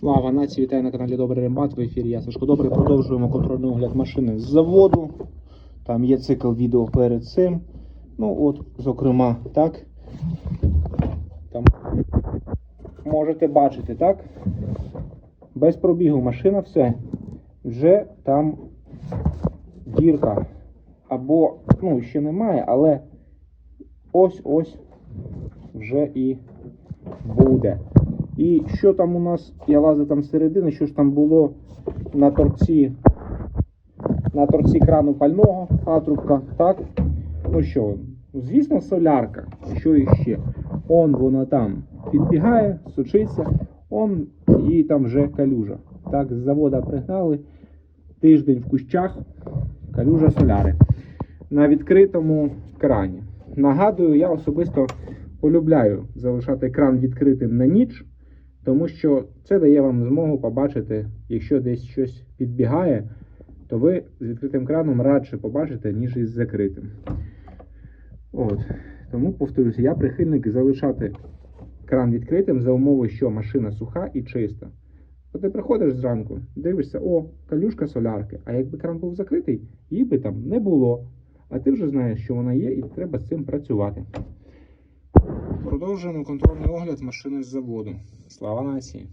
Слава нації, вітаю на каналі Добрий Рембат. В ефірі я Сашко Добрий. Продовжуємо контрольний огляд машини з заводу. Там є цикл відео перед цим. Ну от, зокрема, так. Там можете бачити, так? Без пробігу машина все. Вже там дірка. Або, ну, ще немає, але ось-ось вже і буде. І що там у нас, я лазив там всередини, що ж там було на торці, на торці крану пального, патрубка, так? Ну що, звісно, солярка. Що іще? Он вона там підбігає, сучиться, он і там вже калюжа. Так, з завода пригнали, тиждень в кущах, калюжа соляри. На відкритому крані. Нагадую, я особисто полюбляю залишати кран відкритим на ніч, тому що це дає вам змогу побачити, якщо десь щось підбігає, то ви з відкритим краном радше побачите, ніж із закритим. От. Тому повторюся, я прихильник залишати кран відкритим за умови, що машина суха і чиста. То ти приходиш зранку, дивишся, о, калюшка солярки. А якби кран був закритий, її би там не було. А ти вже знаєш, що вона є, і треба з цим працювати. Продовжуємо контрольний огляд машини з заводу. Слава нації!